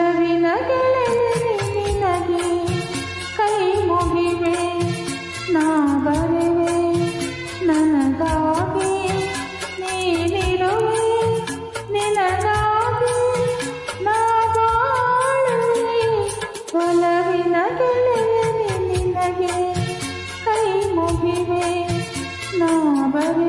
ನಿಲವಿನಗೆಳೆದೆ ನಿನಗೆ ಕೈ ಮುಗಿವೆ ನಾ ಬರುವೆ ನನಗಾಗಿ ನೀನಿರುವೆ ನಿನಗಾಗಿ ನಾಗಾಳುವೆ ಒಲವಿನಗೆಳೆದೆ ನಿನಗೆ ಕೈ ಮುಗಿವೆ ನಾ ಬರುವೆ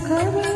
cover.